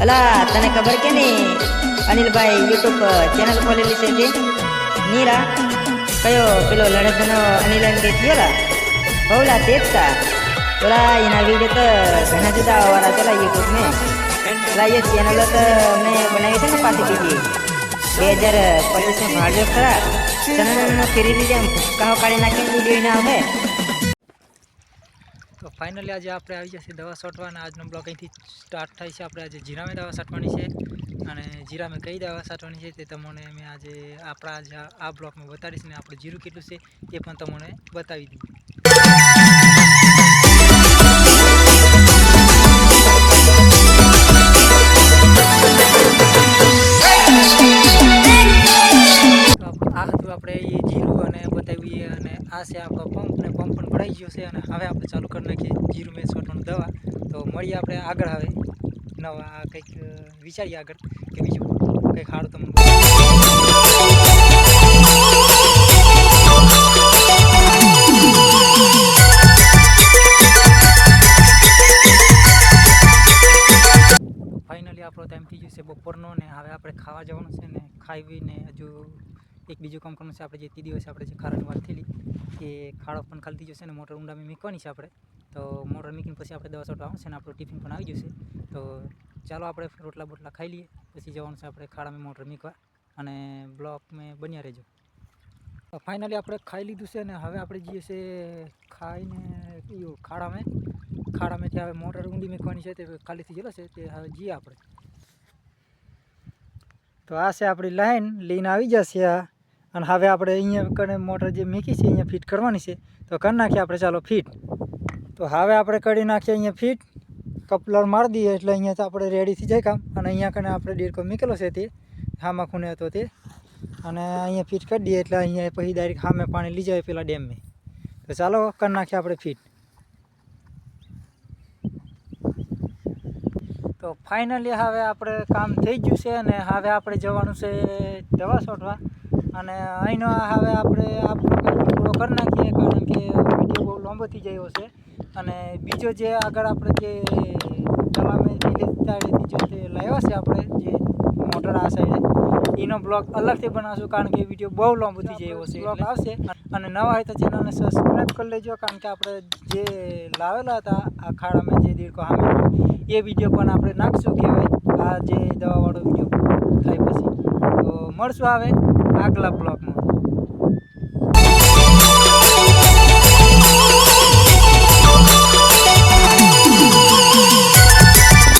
અલા તને ખબર કે નહીં? અનિલભાઈ યુટ્યુબ ચેનલ ખોલેલી છે તે નીરા કયો પેલો લડતનો અનિલ એમ કે થયો લા બહુલા તે જ તા ઓલા એના વીડિયો તો ઘણા જુદા વાળા ચલા યુટ્યુબ મેં પેલા એ ચેનલ તો મેં બનાવી છે ને પાછી બીજી બે હજાર પચીસમાં ભાડ્યો ખરા. ચેનલ ફેરી લીધે આમ ફૂકાઓ કાઢી નાખીને વીડિયો ના આવે તો ફાઇનલી આજે આપણે આવી જશે દવા છાંટવા અને આજનો બ્લોક અહીંથી સ્ટાર્ટ થાય છે. આપણે આજે જીરામે દવા છાંટવાની છે અને જીરામે કઈ દવા છાંટવાની છે તે તમને મેં આજે આપણા આજે આ- બ્લોકમાં બતાડીશ ને આપણું જીરું કેટલું છે એ પણ તમને બતાવી દઉં. આ હતું આપણે એ જીરું અને બતાવીએ અને આ છે આપણો પંપ ને પંપ ભરાઈ છે અને હવે આપણે ચાલુ કરી નાખીએ જીરું મેં છોટવાનું દવા તો મળીએ આપણે આગળ હવે નવા કંઈક વિચારીએ આગળ કે બીજું કંઈક સારું તમને. ફાઇનલી આપણો ટાઈમ થઈ ગયો છે બપોરનો ને હવે આપણે ખાવા જવાનું છે ને ખાઈને હજુ એક બીજું કામ કરવાનું છે, આપણે જે તે દિવસે આપણે જે ખારાની વાત થયેલી કે ખાડો પણ ખાલી થઈ જશે ને, મોટર ઊંડામાં મૂકવાની છે આપણે. તો મોટર મૂકીને પછી આપણે દવા છોટવા આવશે ને, આપણું ટિફિન પણ આવી જશે. તો ચાલો આપણે રોટલા બોટલા ખાઈ લઈએ, પછી જવાનું છે આપણે ખાડામાં મોટર મૂકવા અને બ્લોક મેં બન્યા રહેજો. ફાઇનલી આપણે ખાઈ લીધું છે ને, હવે આપણે જઈએ છે ખાઈને ખાડામાં ખાડામાંથી હવે મોટર ઊંડી મૂકવાની છે, તે ખાલીથી ગયેલો છે, તે હવે જઈએ આપણે. તો આ છે આપણી લાઈન, લઈને આવી જશે આ. અને હવે આપણે અહીંયા કને મોટર જે મૂકી છે, અહીંયા ફિટ કરવાની છે, તો કરી નાખીએ આપણે, ચાલો ફિટ. તો હવે આપણે કરી નાખીએ અહીંયા ફિટ. કપલર મારી દઈએ એટલે અહીંયા તો આપણે રેડી થઈ જાય કામ. અને અહીંયા કને આપણે ડેડકો મીકેલો છે તે હામાં ખૂણે હતો તે. અને અહીંયા ફિટ કરી દઈએ એટલે અહીંયા પછી ડાયરેક્ટ હામે પાણી લઈ જાય પેલા ડેમે તો ચાલો કરી નાખીએ આપણે ફિટ. તો ફાઇનલી હવે આપણે કામ થઈ ગયું છે અને હવે આપણે જવાનું છે દવા છોટવા અને અહીંનો હવે આપણે આ પૂરો કરી નાખીએ કારણ કે વીડિયો બહુ લાંબો થઈ ગયો છે. અને બીજો જે આગળ આપણે જે તલામે તાળેથી જે તે લાવ્યો છે આપણે જે મોટર આ સાઈડે એનો બ્લોગ અલગથી બનાવશું કારણ કે વીડિયો બહુ લાંબો થઈ ગયો છે. બ્લોગ આવશે. અને નવા હોય તો ચેનલને સબસ્ક્રાઈબ કરી લેજો કારણ કે આપણે જે લાવેલા હતા આ ખાડામાં જે દીડકો હામે એ વીડિયો પણ આપણે નાખશું કહેવાય આ જે દવાવાળો વીડિયો થાય પછી. તો મળશું હવે. આગલા બ્લોગમાં